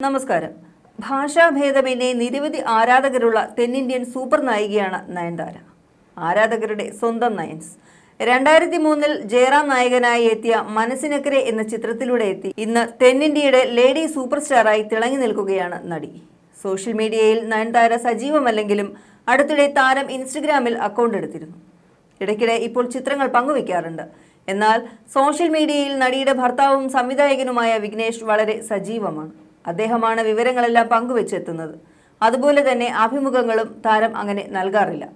നമസ്കാരം. ഭാഷാഭേദമന്യേ നിരവധി ആരാധകരുള്ള തെന്നിന്ത്യൻ സൂപ്പർ നായികയാണ് നയൻതാര. ആരാധകരുടെ സ്വന്തം നയൻസ്. രണ്ടായിരത്തി മൂന്നിൽ ജയറാം നായകനായി എത്തിയ മനസ്സിനക്കരെ എന്ന ചിത്രത്തിലൂടെ എത്തി. ഇന്ന് തെന്നിന്ത്യയുടെ ലേഡി സൂപ്പർ സ്റ്റാറായി തിളങ്ങി നിൽക്കുകയാണ് നടി. സോഷ്യൽ മീഡിയയിൽ നയൻതാര സജീവമല്ലെങ്കിലും അടുത്തിടെ താരം ഇൻസ്റ്റഗ്രാമിൽ അക്കൗണ്ട് എടുത്തിരുന്നു. ഇടയ്ക്കിടെ ഇപ്പോൾ ചിത്രങ്ങൾ പങ്കുവയ്ക്കാറുണ്ട് എന്നാൽ സോഷ്യൽ മീഡിയയിൽ നടിയുടെ ഭർത്താവും സംവിധായകനുമായ വിഘ്നേഷ് വളരെ സജീവമാണ്. അദ്ദേഹമാണ് വിവരങ്ങളെല്ലാം പങ്കുവെച്ചെത്തുന്നത്. അതുപോലെ തന്നെ അഭിമുഖങ്ങളും താരം അങ്ങനെ നൽകാറില്ല.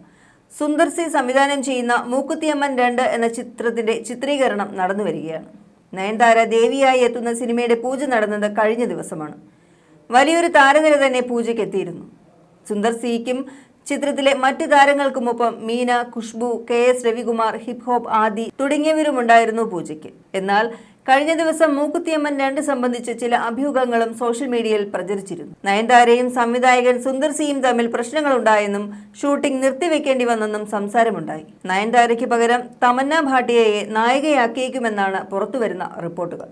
സുന്ദർ സി സംവിധാനം ചെയ്യുന്ന മൂക്കുത്തിയമ്മൻ രണ്ട് എന്ന ചിത്രത്തിന്റെ ചിത്രീകരണം നടന്നു വരികയാണ്. നയൻതാര ദേവിയായി എത്തുന്ന സിനിമയുടെ പൂജ നടന്നത് കഴിഞ്ഞ ദിവസമാണ്. വലിയൊരു താരനിര തന്നെ പൂജയ്ക്ക് എത്തിയിരുന്നു. സുന്ദർ സിക്കും ചിത്രത്തിലെ മറ്റ് താരങ്ങൾക്കുമൊപ്പം Meena Khushbu K S Ravikumar hip hop Aadhi തുടങ്ങിയവരുമുണ്ടായിരുന്നു പൂജയ്ക്ക്. എന്നാൽ കഴിഞ്ഞ ദിവസം മൂക്കുത്തിയമ്മൻ രണ്ട് സംബന്ധിച്ച് ചില അഭ്യൂഹങ്ങളും സോഷ്യൽ മീഡിയയിൽ പ്രചരിച്ചിരുന്നു. നയൻതാരയും സംവിധായകൻ സുന്ദർ സിയും തമ്മിൽ പ്രശ്നങ്ങളുണ്ടായെന്നും ഷൂട്ടിംഗ് നിർത്തിവെക്കേണ്ടി വന്നെന്നും സംസാരമുണ്ടായി. നയൻതാരയ്ക്ക് പകരം തമന്ന ഭാട്ടിയയെ നായികയാക്കിയേക്കുമെന്നാണ് പുറത്തുവരുന്ന റിപ്പോർട്ടുകൾ.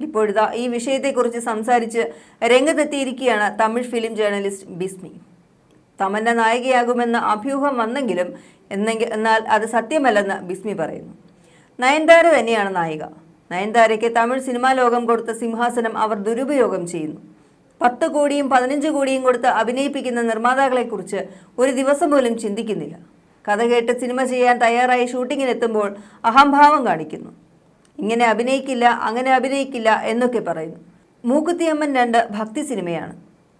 ഇപ്പോഴിതാ ഈ വിഷയത്തെക്കുറിച്ച് സംസാരിച്ച് രംഗത്തെത്തിയിരിക്കുകയാണ് തമിഴ് ഫിലിം ജേർണലിസ്റ്റ് ബിസ്മി. തമന്ന നായികയാകുമെന്ന അഭ്യൂഹം വന്നെങ്കിലും എന്നാൽ അത് സത്യമല്ലെന്ന് ബിസ്മി പറയുന്നു. നയൻതാര തന്നെയാണ് നായിക. നയൻതാരയ്ക്ക് തമിഴ് സിനിമാ ലോകം കൊടുത്ത സിംഹാസനം അവർ ദുരുപയോഗം ചെയ്യുന്നു. പത്ത് കോടിയും പതിനഞ്ച് കോടിയും കൊടുത്ത് അഭിനയിപ്പിക്കുന്ന നിർമ്മാതാക്കളെക്കുറിച്ച് ഒരു ദിവസം പോലും ചിന്തിക്കുന്നില്ല. കഥ കേട്ട് സിനിമ ചെയ്യാൻ തയ്യാറായി ഷൂട്ടിങ്ങിനെത്തുമ്പോൾ അഹംഭാവം കാണിക്കുന്നു. ഇങ്ങനെ അഭിനയിക്കില്ല അങ്ങനെ അഭിനയിക്കില്ല എന്നൊക്കെ പറയുന്നു. മൂക്കുത്തിയമ്മൻ രണ്ട് ഭക്തി സിനിമയാണ്.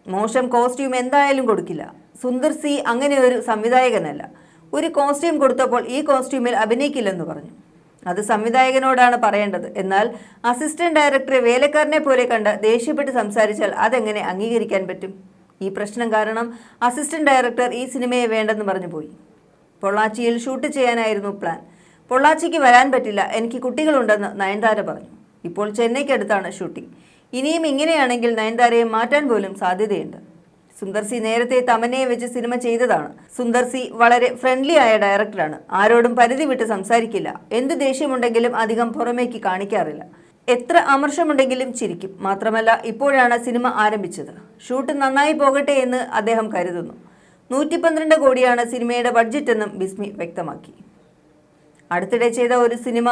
മോശം കോസ്റ്റ്യൂം എന്തായാലും കൊടുക്കില്ല. സുന്ദർ സി അങ്ങനെ ഒരു സംവിധായകനല്ല. ഒരു കോസ്റ്റ്യൂം കൊടുത്തപ്പോൾ ഈ കോസ്റ്റ്യൂമിൽ അഭിനയിക്കില്ലെന്ന് പറഞ്ഞു. അത് സംവിധായകനോടാണ് പറയേണ്ടത്. എന്നാൽ അസിസ്റ്റന്റ് ഡയറക്ടറെ വേലക്കാരനെ പോലെ കണ്ട് ദേഷ്യപ്പെട്ട് സംസാരിച്ചാൽ അതെങ്ങനെ അംഗീകരിക്കാൻ പറ്റും? ഈ പ്രശ്നം കാരണം അസിസ്റ്റന്റ് ഡയറക്ടർ ഈ സിനിമയെ വേണ്ടെന്ന് പറഞ്ഞു പോയി. പൊള്ളാച്ചിയിൽ ഷൂട്ട് ചെയ്യാനായിരുന്നു പ്ലാൻ. പൊള്ളാച്ചിക്ക് വരാൻ പറ്റില്ല. എനിക്ക് കുട്ടികളുണ്ടെന്ന് നയൻതാര പറഞ്ഞു. ഇപ്പോൾ ചെന്നൈക്കടുത്താണ് ഷൂട്ടിംഗ്. ഇനിയും ഇങ്ങനെയാണെങ്കിൽ നയൻതാരയെ മാറ്റാൻ പോലും സാധ്യതയുണ്ട്. സുന്ദർ സി നേരത്തെ തമന്നയെ വെച്ച് സിനിമ ചെയ്തതാണ്. സുന്ദർ സി വളരെ ഫ്രണ്ട്ലി ആയ ഡയറക്ടറാണ് ആരോടും പരിധി വിട്ട് സംസാരിക്കില്ല. എന്ത് ദേഷ്യമുണ്ടെങ്കിലും അധികം പുറമേക്ക് കാണിക്കാറില്ല. എത്ര അമർഷമുണ്ടെങ്കിലും ചിരിക്കും. മാത്രമല്ല ഇപ്പോഴാണ് സിനിമ ആരംഭിച്ചത്. ഷൂട്ട് നന്നായി പോകട്ടെ എന്ന് അദ്ദേഹം കരുതുന്നു. നൂറ്റി പന്ത്രണ്ട് കോടിയാണ് സിനിമയുടെ ബഡ്ജറ്റ് എന്നും ബിസ്മി വ്യക്തമാക്കി. അടുത്തിടെ ചെയ്ത ഒരു സിനിമ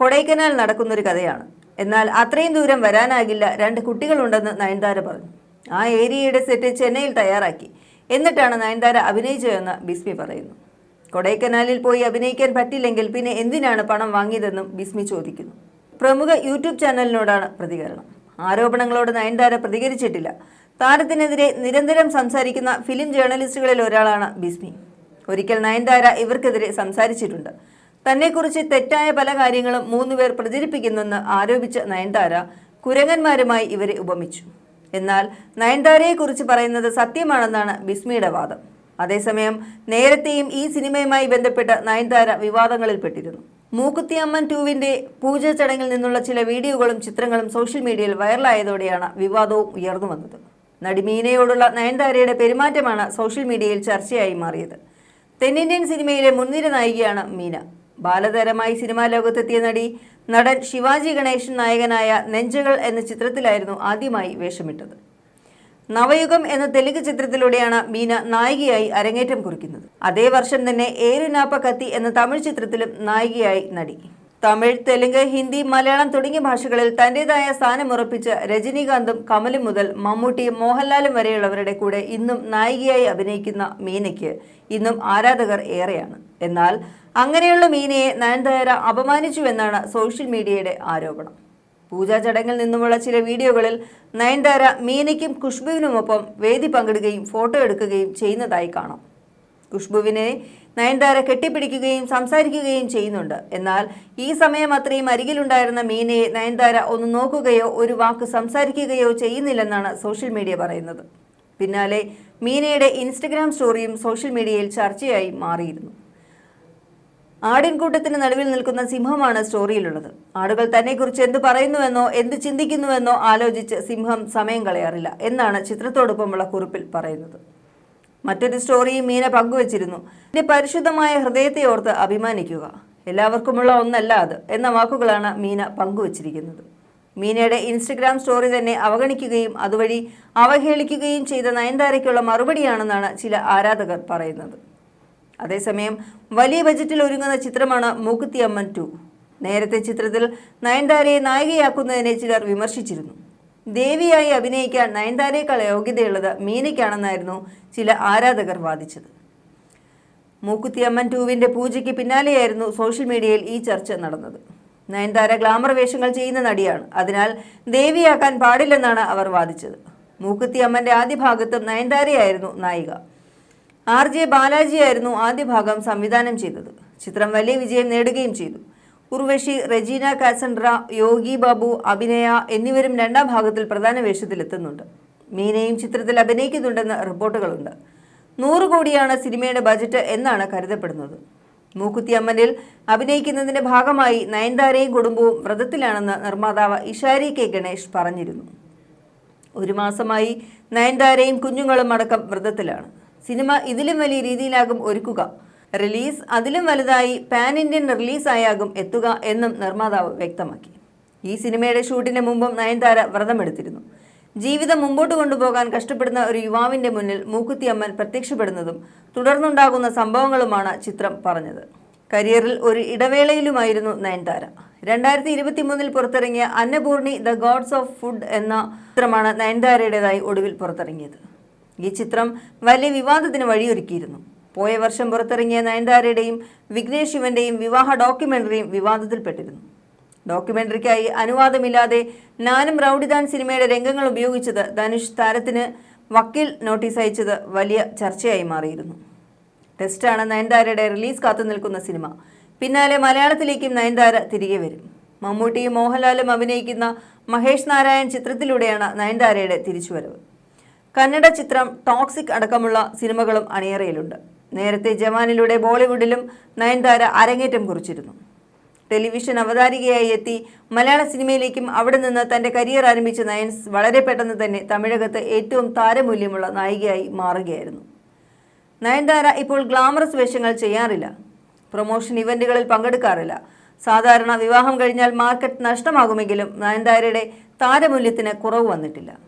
കൊടൈക്കനാൽ നടക്കുന്നൊരു കഥയാണ്. എന്നാൽ അത്രയും ദൂരം വരാനാകില്ല. രണ്ട് കുട്ടികളുണ്ടെന്ന് നയൻതാര പറഞ്ഞു. ആ ഏരിയയുടെ സെറ്റ് ചെന്നൈയിൽ തയ്യാറാക്കി. എന്നിട്ടാണ് നയൻതാര അഭിനയിച്ചതെന്ന് ബിസ്മി പറയുന്നു. കൊടൈക്കനാലിൽ പോയി അഭിനയിക്കാൻ പറ്റില്ലെങ്കിൽ പിന്നെ എന്തിനാണ് പണം വാങ്ങിയതെന്നും ബിസ്മി ചോദിക്കുന്നു. പ്രമുഖ യൂട്യൂബ് ചാനലിനോടാണ് പ്രതികരണം. ആരോപണങ്ങളോട് നയൻതാര പ്രതികരിച്ചിട്ടില്ല. താരത്തിനെതിരെ നിരന്തരം സംസാരിക്കുന്ന ഫിലിം ജേർണലിസ്റ്റുകളിൽ ഒരാളാണ് ബിസ്മി. ഒരിക്കൽ നയൻതാര ഇവർക്കെതിരെ സംസാരിച്ചിട്ടുണ്ട്. തന്നെക്കുറിച്ച് തെറ്റായ പല കാര്യങ്ങളും മൂന്നുപേർ പ്രചരിപ്പിക്കുന്നെന്ന് ആരോപിച്ച നയൻതാര കുരങ്ങന്മാരുമായി ഇവരെ ഉപമിച്ചു. എന്നാൽ നയൻതാരയെക്കുറിച്ച് പറയുന്നത് സത്യമാണെന്നാണ് ബിസ്മിയുടെ വാദം. അതേസമയം നേരത്തെയും ഈ സിനിമയുമായി ബന്ധപ്പെട്ട് നയൻതാര വിവാദങ്ങളിൽപ്പെട്ടിരുന്നു മൂക്കുത്തിയമ്മൻ ടൂവിന്റെ പൂജ ചടങ്ങിൽ നിന്നുള്ള ചില വീഡിയോകളും ചിത്രങ്ങളും സോഷ്യൽ മീഡിയയിൽ വൈറലായതോടെയാണ് വിവാദവും ഉയർന്നു വന്നത്. നടി മീനയോടുള്ള നയൻതാരയുടെ പെരുമാറ്റമാണ് സോഷ്യൽ മീഡിയയിൽ ചർച്ചയായി മാറിയത്. തെന്നിന്ത്യൻ സിനിമയിലെ മുൻനിര നായികയാണ് മീന. ബാലതാരമായി സിനിമാ ലോകത്തെത്തിയ നടി നടൻ ശിവാജി ഗണേശൻ നായകനായ നെഞ്ചകൾ എന്ന ചിത്രത്തിലായിരുന്നു ആദ്യമായി വേഷമിട്ടത്. നവയുഗം എന്ന തെലുങ്ക് ചിത്രത്തിലൂടെയാണ് മീന നായികയായി അരങ്ങേറ്റം കുറിക്കുന്നത്. അതേ വർഷം തന്നെ ഏരുനാപ്പ കത്തി എന്ന തമിഴ് ചിത്രത്തിലും നായികയായി നടി. തമിഴ് തെലുങ്ക് ഹിന്ദി മലയാളം തുടങ്ങിയ ഭാഷകളിൽ തന്റേതായ സ്ഥാനമുറപ്പിച്ച രജനീകാന്തും കമലും മുതൽ മമ്മൂട്ടിയും മോഹൻലാലും വരെയുള്ളവരുടെ കൂടെ ഇന്നും നായികയായി അഭിനയിക്കുന്ന മീനയ്ക്ക് ഇന്നും ആരാധകർ ഏറെയാണ്. എന്നാൽ അങ്ങനെയുള്ള മീനയെ നയൻതാര അപമാനിച്ചുവെന്നാണ് സോഷ്യൽ മീഡിയയുടെ ആരോപണം. പൂജാ ചടങ്ങിൽ നിന്നുമുള്ള ചില വീഡിയോകളിൽ നയൻതാര മീനയ്ക്കും ഖുഷ്ബുവിനുമൊപ്പം വേദി പങ്കിടുകയും ഫോട്ടോ എടുക്കുകയും ചെയ്യുന്നതായി കാണാം. ഖുഷ്ബുവിനെ നയൻതാര കെട്ടിപ്പിടിക്കുകയും സംസാരിക്കുകയും ചെയ്യുന്നുണ്ട്. എന്നാൽ ഈ സമയം അത്രയും അരികിലുണ്ടായിരുന്ന മീനയെ നയൻതാര ഒന്ന് നോക്കുകയോ ഒരു വാക്ക് സംസാരിക്കുകയോ ചെയ്യുന്നില്ലെന്നാണ് സോഷ്യൽ മീഡിയ പറയുന്നത്. പിന്നാലെ മീനയുടെ ഇൻസ്റ്റഗ്രാം സ്റ്റോറിയും സോഷ്യൽ മീഡിയയിൽ ചർച്ചയായി മാറിയിരുന്നു. ആടിൻകൂട്ടത്തിന് നടുവിൽ നിൽക്കുന്ന സിംഹമാണ് സ്റ്റോറിയിലുള്ളത്. ആടുകൾ തന്നെക്കുറിച്ച് എന്ത് പറയുന്നുവെന്നോ എന്ത് ചിന്തിക്കുന്നുവെന്നോ ആലോചിച്ച് സിംഹം സമയം കളയാറില്ല എന്നാണ് ചിത്രത്തോടൊപ്പമുള്ള കുറിപ്പിൽ പറയുന്നത്. മറ്റൊരു സ്റ്റോറിയും മീന പങ്കുവച്ചിരുന്നു. എന്റെ പരിശുദ്ധമായ ഹൃദയത്തെ ഓർത്ത് അഭിമാനിക്കുക. എല്ലാവർക്കുമുള്ള ഒന്നല്ല അത് എന്ന വാക്കുകളാണ് മീന പങ്കുവച്ചിരിക്കുന്നത്. മീനയുടെ ഇൻസ്റ്റഗ്രാം സ്റ്റോറി തന്നെ അവഗണിക്കുകയും അതുവഴി അവഹേളിക്കുകയും ചെയ്ത നയൻതാരയ്ക്കുള്ള മറുപടിയാണെന്നാണ് ചില ആരാധകർ പറയുന്നത്. അതേസമയം വലിയ ബജറ്റിൽ ഒരുങ്ങുന്ന ചിത്രമാണ് മൂക്കുത്തിയമ്മൻ ടു നേരത്തെ ചിത്രത്തിൽ നയൻതാരയെ നായികയാക്കുന്നതിനെ ചിലർ വിമർശിച്ചിരുന്നു. ദേവിയായി അഭിനയിക്കാൻ നയൻതാരയേക്കാൾ യോഗ്യതയുള്ളത് മീനയ്ക്കാണെന്നായിരുന്നു ചില ആരാധകർ വാദിച്ചത്. മൂക്കുത്തിയമ്മൻ ടൂവിന്റെ പൂജയ്ക്ക് പിന്നാലെയായിരുന്നു സോഷ്യൽ മീഡിയയിൽ ഈ ചർച്ച നടന്നത്. നയൻതാര ഗ്ലാമർ വേഷങ്ങൾ ചെയ്യുന്ന നടിയാണ്. അതിനാൽ ദേവിയാക്കാൻ പാടില്ലെന്നാണ് അവർ വാദിച്ചത്. മൂക്കുത്തി അമ്മന്റെ ആദ്യ ഭാഗത്തും നയൻതാരയായിരുന്നു നായിക. ആർ ജെ ബാലാജിയായിരുന്നു ആദ്യ ഭാഗം സംവിധാനം ചെയ്തത്. ചിത്രം വലിയ വിജയം നേടുകയും ചെയ്തു. ഉർവശി റെജീന കാസൻഡ്ര യോഗി ബാബു അഭിനയ എന്നിവരും രണ്ടാം ഭാഗത്തിൽ പ്രധാന വേഷത്തിലെത്തുന്നുണ്ട്. മീനയും ചിത്രത്തിൽ അഭിനയിക്കുന്നുണ്ടെന്ന് റിപ്പോർട്ടുകളുണ്ട്. നൂറ് കോടിയാണ് സിനിമയുടെ ബജറ്റ് എന്നാണ് കരുതപ്പെടുന്നത്. മൂക്കുത്തിയമ്മനിൽ അഭിനയിക്കുന്നതിന്റെ ഭാഗമായി നയൻതാരയും കുടുംബവും വ്രതത്തിലാണെന്ന് നിർമ്മാതാവ് ഇഷാരി കെ ഗണേഷ് പറഞ്ഞിരുന്നു. ഒരു മാസമായി നയൻതാരയും കുഞ്ഞുങ്ങളും അടക്കം വ്രതത്തിലാണ്. സിനിമ ഇതിലും വലിയ രീതിയിലാകും ഒരുക്കുക. റിലീസ് അതിലും വലുതായി പാൻ ഇന്ത്യൻ റിലീസായാകും എത്തുക എന്നും നിർമ്മാതാവ് വ്യക്തമാക്കി. ഈ സിനിമയുടെ ഷൂട്ടിന് മുമ്പും നയൻതാര വ്രതമെടുത്തിരുന്നു. ജീവിതം മുമ്പോട്ട് കൊണ്ടുപോകാൻ കഷ്ടപ്പെടുന്ന ഒരു യുവാവിന്റെ മുന്നിൽ മൂക്കുത്തിയമ്മൻ പ്രത്യക്ഷപ്പെടുന്നതും തുടർന്നുണ്ടാകുന്ന സംഭവങ്ങളുമാണ് ചിത്രം പറഞ്ഞത്. കരിയറിൽ ഒരു ഇടവേളയിലുമായിരുന്നു നയൻതാര. രണ്ടായിരത്തി ഇരുപത്തി മൂന്നിൽ പുറത്തിറങ്ങിയ Annapoorani the gods of food എന്ന ചിത്രമാണ് നയൻതാരയുടേതായി ഒടുവിൽ പുറത്തിറങ്ങിയത്. ഈ ചിത്രം വലിയ വിവാദത്തിന് വഴിയൊരുക്കിയിരുന്നു. പോയ വർഷം പുറത്തിറങ്ങിയ നയൻതാരയുടെയും വിഘ്നേഷ് ശിവന്റെയും വിവാഹ ഡോക്യുമെന്ററിയും വിവാദത്തിൽപ്പെട്ടിരുന്നു. ഡോക്യുമെന്ററിക്കായി അനുവാദമില്ലാതെ നാനും റൌഡിദാൻ സിനിമയുടെ രംഗങ്ങൾ ഉപയോഗിച്ചത് ധനുഷ് താരത്തിന് വക്കീൽ നോട്ടീസ് അയച്ചത് വലിയ ചർച്ചയായി മാറിയിരുന്നു. ടെസ്റ്റാണ് നയൻതാരയുടെ റിലീസ് കാത്തു നിൽക്കുന്ന സിനിമ. പിന്നാലെ മലയാളത്തിലേക്കും നയൻതാര തിരികെ വരും. മമ്മൂട്ടിയും മോഹൻലാലും അഭിനയിക്കുന്ന മഹേഷ് നാരായൺ ചിത്രത്തിലൂടെയാണ് നയൻതാരയുടെ തിരിച്ചുവരവ്. കന്നഡ ചിത്രം ടോക്സിക് അടക്കമുള്ള സിനിമകളും അണിയറയിലുണ്ട്. നേരത്തെ ജവാനിലൂടെ ബോളിവുഡിലും നയൻതാര അരങ്ങേറ്റം കുറിച്ചിരുന്നു. ടെലിവിഷൻ അവതാരികയായി എത്തി മലയാള സിനിമയിലേക്കും അവിടെ നിന്ന് തന്റെ കരിയർ ആരംഭിച്ച നയൻസ് വളരെ പെട്ടെന്ന് തന്നെ തമിഴകത്ത് ഏറ്റവും താരമൂല്യമുള്ള നായികയായി മാറുകയായിരുന്നു. നയൻതാര ഇപ്പോൾ ഗ്ലാമറസ് വേഷങ്ങൾ ചെയ്യാറില്ല. പ്രൊമോഷൻ ഇവന്റുകളിൽ പങ്കെടുക്കാറില്ല. സാധാരണ വിവാഹം കഴിഞ്ഞാൽ മാർക്കറ്റ് നഷ്ടമാകുമെങ്കിലും നയൻതാരയുടെ താരമൂല്യത്തിന് കുറവ് വന്നിട്ടില്ല.